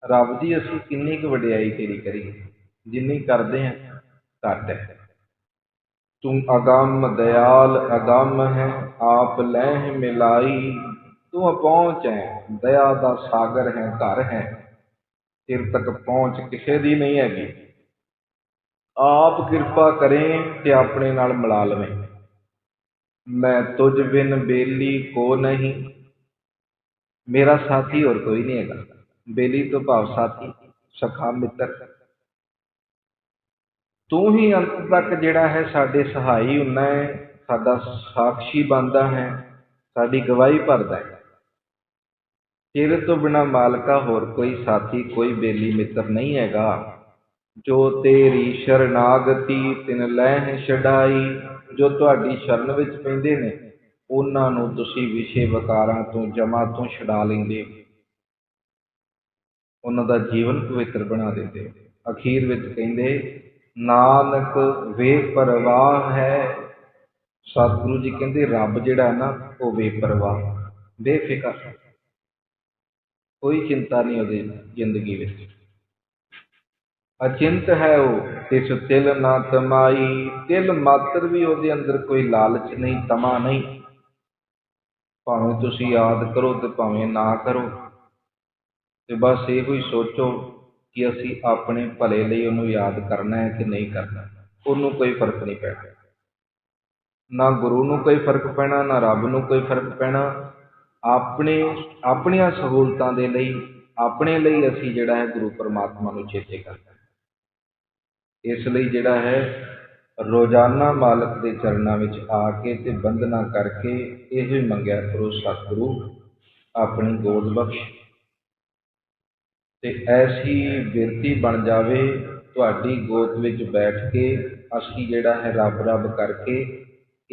ਰੱਬ ਦੀ ਅਸੀਂ ਕਿੰਨੀ ਕੁ ਵਡਿਆਈ ਤੇਰੀ ਕਰੀ। ਜਿੰਨੀ ਕਰਦੇ ਹਾਂ ਘੱਟ ਹੈ। ਤੂੰ ਅਗੰਮ ਦਿਆਲ, ਅਗੰਮ ਹੈ, ਆਪ ਲਹਿ ਮਿਲਾਈ। ਤੂੰ ਪਹੁੰਚ ਹੈ, ਦਇਆ ਦਾ ਸਾਗਰ ਹੈ, ਘਰ ਹੈ। ਸਿਰ ਤੱਕ ਪਹੁੰਚ ਕਿਸੇ ਦੀ ਨਹੀਂ ਹੈਗੀ। ਆਪ ਕਿਰਪਾ ਕਰੇ ਤੇ ਆਪਣੇ ਨਾਲ ਮਿਲਾ ਲਵੇਂ। ਮੈਂ ਤੁਝ ਬਿਨ ਬੇਲੀ ਕੋ ਨਹੀਂ। ਮੇਰਾ ਸਾਥੀ ਹੋਰ ਕੋਈ ਨਹੀਂ ਹੈਗਾ। ਬੇਲੀ ਤੋਂ ਭਾਵ ਸਾਥੀ, ਸਖਾ ਮਿੱਤਰ। ਤੂੰ ਹੀ ਅੰਤ ਤੱਕ ਜਿਹੜਾ ਹੈ ਸਾਡੇ ਸਹਾਈ ਹੁੰਨਾ ਹੈ, ਸਾਡਾ ਸਾਖੀ ਬਣਦਾ ਹੈ, ਸਾਡੀ ਗਵਾਹੀ ਭਰਦਾ ਹੈ। ਤੇਰੇ ਤੋਂ ਬਿਨਾ ਮਾਲਕਾ ਹੋਰ ਕੋਈ ਸਾਥੀ, ਕੋਈ ਬੇਲੀ ਮਿੱਤਰ ਨਹੀਂ ਹੈਗਾ। ਜੋ ਤੇਰੀ ਸ਼ਰਨਾਗਤੀ ਤਿਨ ਲੈਹ ਛਡਾਈ, ਜੋ ਤੁਹਾਡੀ ਸ਼ਰਨ ਵਿੱਚ ਪੈਂਦੇ ਨੇ, ਉਹਨਾਂ ਨੂੰ ਤੁਸੀਂ ਵਿਸ਼ੇ ਵਕਾਰਾਂ ਤੋਂ, ਜਮਾ ਤੋਂ ਛਡਾ ਲੈਂਦੇ। ਹੋ ਉਹਨਾਂ ਦਾ ਜੀਵਨ ਪਵਿੱਤਰ ਬਣਾ ਦਿੰਦੇ। ਹੋ ਅਖੀਰ ਵਿੱਚ ਕਹਿੰਦੇ, ਨਾਨਕ ਵੇ ਪਰਵਾਹ ਹੈ। ਸਤਿਗੁਰੂ ਜੀ ਕਹਿੰਦੇ, ਰੱਬ ਜਿਹੜਾ ਹੈ ਨਾ, ਉਹ ਬੇਪਰਵਾਹ। ਬੇਫਿਕਰ ਹੈ। ਕੋਈ ਚਿੰਤਾ ਨਹੀਂ ਉਹਦੀ ਜ਼ਿੰਦਗੀ ਵਿੱਚ। ਅਚਿੰਤ ਹੈ ਉਹ, ਤਿਸ ਤਿਲ ਨਾ ਤਮਾਈ। ਤਿਲ ਮਾਤਰ ਵੀ ਉਹਦੇ ਅੰਦਰ ਕੋਈ ਲਾਲਚ ਨਹੀਂ, ਤਮਾ ਨਹੀਂ। ਭਾਵੇਂ ਤੁਸੀਂ ਯਾਦ ਕਰੋ ਤੇ ਭਾਵੇਂ ਨਾ ਕਰੋ। ਤੇ ਬਸ ਇਹੋ ਹੀ ਸੋਚੋ ਕਿ ਅਸੀਂ ਆਪਣੇ ਭਲੇ ਲਈ ਉਹਨੂੰ ਯਾਦ ਕਰਨਾ ਹੈ ਕਿ ਨਹੀਂ ਕਰਨਾ। ਉਹਨੂੰ ਕੋਈ ਫ਼ਰਕ ਨਹੀਂ ਪੈਣਾ। ਨਾ ਗੁਰੂ ਨੂੰ ਕੋਈ ਫ਼ਰਕ ਪੈਣਾ, ਨਾ ਰੱਬ ਨੂੰ ਕੋਈ ਫ਼ਰਕ ਪੈਣਾ। ਆਪਣੇ, ਆਪਣੀਆਂ ਸਹੂਲਤਾਂ ਦੇ ਲਈ, ਆਪਣੇ ਲਈ ਅਸੀਂ ਜਿਹੜਾ ਹੈ ਗੁਰੂ ਪਰਮਾਤਮਾ ਨੂੰ ਚੇਤੇ ਕਰਨਾ ਇਸ ਲਈ ਜਿਹੜਾ ਹੈ, ਰੋਜ਼ਾਨਾ ਮਾਲਕ ਦੇ ਚਰਨਾਂ ਵਿੱਚ ਆ ਕੇ ਤੇ ਬੰਦਨਾ ਕਰਕੇ ਇਹੋ ਹੀ ਮੰਗਿਆ ਕਰੋ, ਸਤਿਗੁਰੂ, ਆਪਣੀ ਗੋਦ ਬਖਸ਼। ਤੇ ਐਸੀ ਬਿਰਤੀ ਬਣ ਜਾਵੇ, ਤੁਹਾਡੀ ਗੋਦ ਵਿੱਚ ਬੈਠ ਕੇ ਅਸੀਂ ਜਿਹੜਾ ਹੈ ਰੱਬ ਰੱਬ ਕਰਕੇ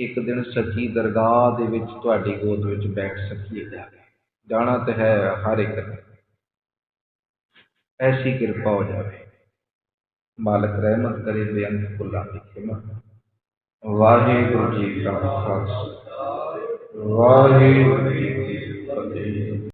ਇੱਕ ਦਿਨ ਸੱਚੀ ਦਰਗਾਹ ਦੇ ਵਿੱਚ ਤੁਹਾਡੀ ਗੋਦ ਵਿੱਚ ਬੈਠ ਸਕੀਏ। ਜਾਣਾ ਤਾਂ ਹੈ ਹਰ ਇੱਕ ਨੇ। ਐਸੀ ਕਿਰਪਾ ਹੋ ਜਾਵੇ। ਮਾਲਕ ਰਹਿਮਤ ਕਰੇ, ਬੇਅੰਤ ਭੁੱਲਾਂ ਦੀ ਖਿਮਾ ਵਾਹਿਗੁਰੂ ਜੀ ਕਾ ਖਾਲਸਾ। ਵਾਹਿਗੁਰੂ ਜੀ